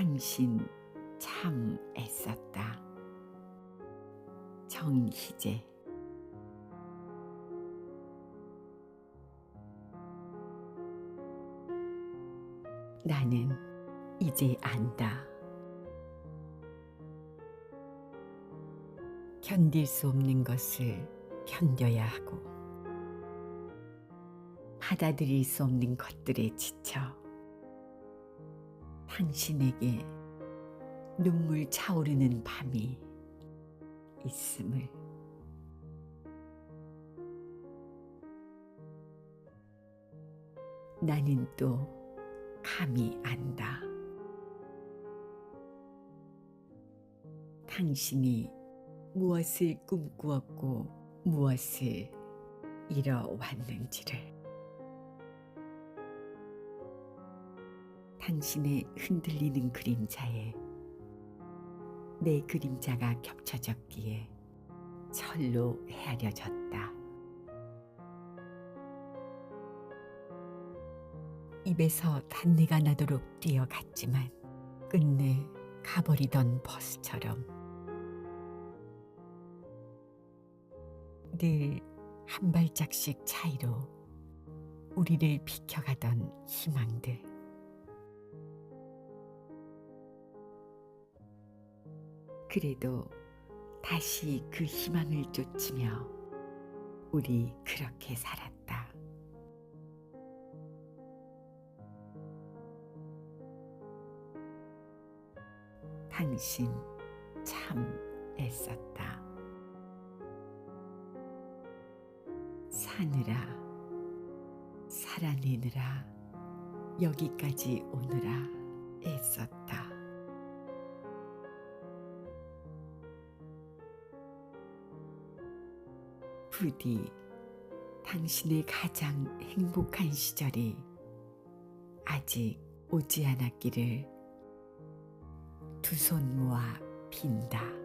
당신 참 애썼다. 정희재 나는 이제 안다. 견딜 수 없는 것을 견뎌야 하고 받아들일 수 없는 것들에 지쳐 당신에게 눈물 차오르는 밤이 있음을 나는 또 감히 안다. 당신이 무엇을 꿈꾸었고 무엇을 이뤄왔는지를 당신의 흔들리는 그림자에 내 그림자가 겹쳐졌기에 철로 헤아려졌다. 입에서 단내가 나도록 뛰어갔지만 끝내 가버리던 버스처럼 늘 한 발짝씩 차이로 우리를 비켜가던 희망들. 그래도 다시 그 희망을 쫓으며 우리 그렇게 살았다. 당신 참 애썼다. 사느라, 살아내느라, 여기까지 오느라 애썼다. 부디 당신의 가장 행복한 시절이 아직 오지 않았기를 두 손 모아 빈다.